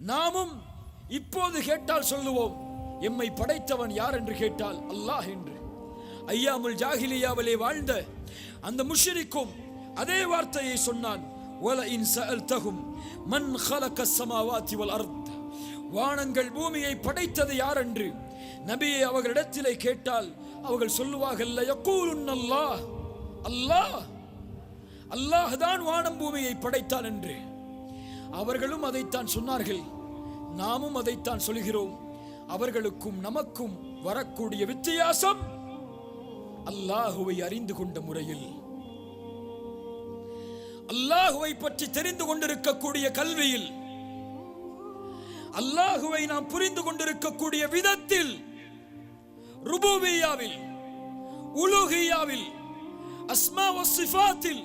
நாமும் இப்போது கேட்டால் சொல்லுவோம் எம்மை படைத்தவன் யார் என்று கேட்டால் அல்லாஹ் என்று. ஐயாமுல் ஜாகிலியாவிலே வாழ்ந்த அந்த முஷரிக்கும் அதே வார்த்தையை சொன்னான் ஒல இன் சஅல்தஹும் மன் ஹலக சமாவாதி வல் அர்த். வானங்கள் பூமியை படைத்தது யார் என்று நபியை அவர்களிடத்திலே கேட்டால் அவர்கள் சொல்லுவார்கள் யக்கூலுன் அல்லாஹ் அல்லாஹ் அல்லாஹ் தான் வானம் பூமியை படைத்தான் என்று. அவர்களும் அதைத்தான் சொன்னார்கள். நாமும் அதைத்தான் சொல்கிறோம். அவர்களுக்கும் நமக்கும் வரக்கூடிய வித்தியாசம் அல்லாஹுவை அறிந்து கொண்ட முறையில். அல்லாஹுவை பற்றி தெரிந்து கொண்டிருக்கக்கூடிய கல்வியில் அல்லாஹுவை நாம் புரிந்து கொண்டிருக்கக்கூடிய விதத்தில் ருபூபியாவில் உலுகியாவில் அஸ்மா சிஃபாத்தில்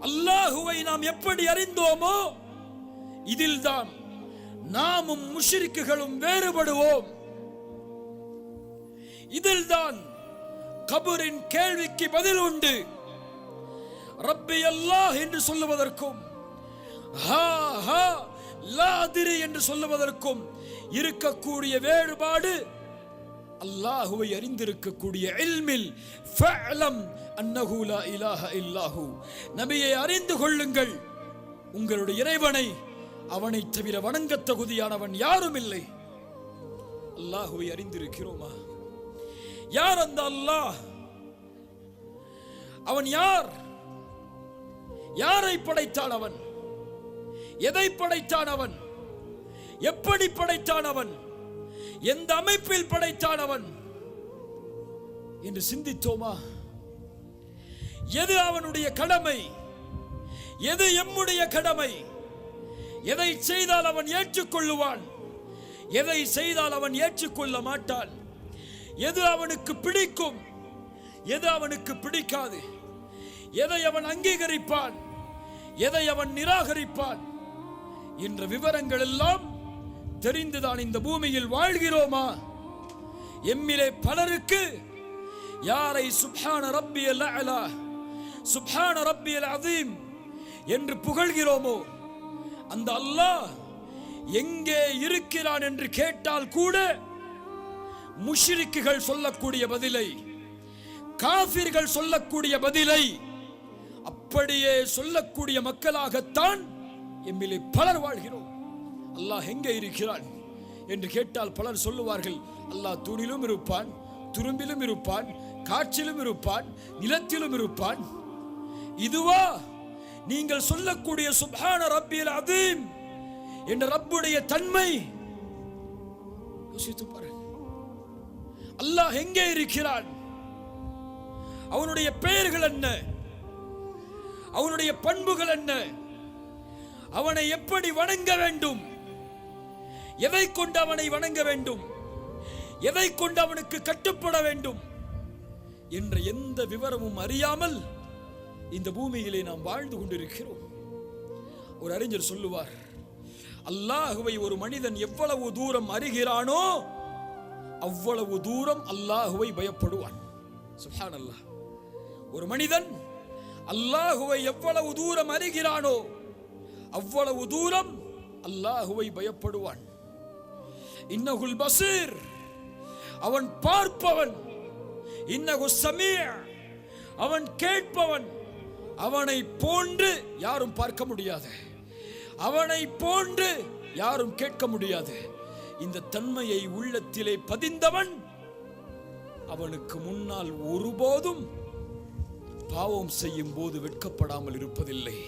அல்லாஹுவை நாம் எப்படி அறிந்தோமோ இதில்தான் நாமும் முஷிரிக்குகளும் வேறுபடுவோம். இதில்தான் கபரின் கேள்விக்கு பதில் உண்டு. ரப்பி அல்லாஹ் என்று சொல்லுவதற்கும் ஹா ஹா லாதிரி என்று சொல்லுவதற்கும் இருக்கக்கூடிய வேறுபாடு அல்லாஹுவை அறிந்திருக்கக்கூடிய இல்மில் ஃபஅலம் அன்னஹு லா இலாஹ இல்லாஹு. நபியை அறிந்து கொள்ளுங்கள். உங்களுடைய இறைவனை அவனை தவிர வணங்கத் தகுதியானவன் யாரும் இல்லை. அல்லாஹுவை அறிந்திருக்கிறோமா? யார் அந்த அல்லாஹ்? அவன் யார்? யாரை படைத்தான் அவன்? எதை படைத்தான் அவன்? எப்படி படைத்தான் அவன்? எந்த அமைப்பில் படைத்தான் அவன்? என்று சிந்தித்தோமா? எது அவனுடைய கடமை? எது எம்முடைய கடமை? எதை செய்தால் அவன் ஏற்றுக்கொள்ளுவான்? எதை செய்தால் அவன் ஏற்றுக்கொள்ள மாட்டான்? எது அவனுக்கு பிடிக்கும்? எது அவனுக்கு பிடிக்காது? எதை அவன் அங்கீகரிப்பான்? எதை அவன் நிராகரிப்பான்? என்ற விவரங்கள் எல்லாம் தெரிந்துதான் இந்த பூமியில் வாழ்கிறோமா? எம்மிலே பலருக்கு யாரை சுப்ஹான ரப்பியல் அலா சுப்ஹான ரப்பியல் அதீம் என்று புகழ்கிறோமோ? அந்த அல்லாஹ் எங்கே இருக்கிறான் என்று கேட்டால் கூட முஷ்ரிக்குகள் சொல்லக்கூடிய பதிலை காபிர்கள் சொல்லக்கூடிய பதிலை அப்படியே சொல்லக்கூடிய மக்களாகத்தான் எம்மிலே பலர் வாழ்கிறோம். அல்லாஹ் எங்கே இருக்கிறான் என்று கேட்டால் பலர் சொல்லுவார்கள் அல்லாஹ் தூணிலும் இருப்பான் துரும்பிலும் இருப்பான் காற்றிலும் இருப்பான் நிலத்திலும் இருப்பான். இதுவா நீங்கள் சொல்லக்கூடிய சுபான ரப்பியல் அதீம் என்ற ரப்புடைய தன்மை. யோசித்து பாருங்கள் அல்லாஹ் எங்கே இருக்கிறான்? அவனுடைய பெயர்கள் என்ன? அவனுடைய பண்புகள் என்ன? அவனை எப்படி வணங்க வேண்டும்? எதை கொண்டு அவனை வணங்க வேண்டும்? எதை கொண்டு அவனுக்கு கட்டுப்பட வேண்டும்? என்ற எந்த விவரமும் அறியாமல் இந்த பூமியிலே நாம் வாழ்ந்து கொண்டிருக்கிறோம். ஒரு அறிஞர் சொல்லுவார் அல்லாஹுவை ஒரு மனிதன் எவ்வளவு தூரம் அறிகிறானோ அவ்வளவு தூரம் அல்லாஹுவை பயப்படுவான். சுஹான் அல்லாஹ் ஒரு மனிதன் அல்லாஹுவை எவ்வளவு தூரம் அறிகிறானோ அவ்வளவு தூரம் அல்லாஹுவை பயப்படுவான். இன்னகுல் பசீர் அவன் பார்ப்பவன். இன்னகு சமீ அவன் கேட்பவன். அவனை போன்று யாரும் பார்க்க முடியாது. அவனை போன்று யாரும் கேட்க முடியாது. இந்த தன்மையை உள்ளத்திலே பதிந்தவன் அவனுக்கு முன்னால் ஒருபோதும் பாவம் செய்யும் போது வெட்கப்படாமல் இருப்பதில்லை.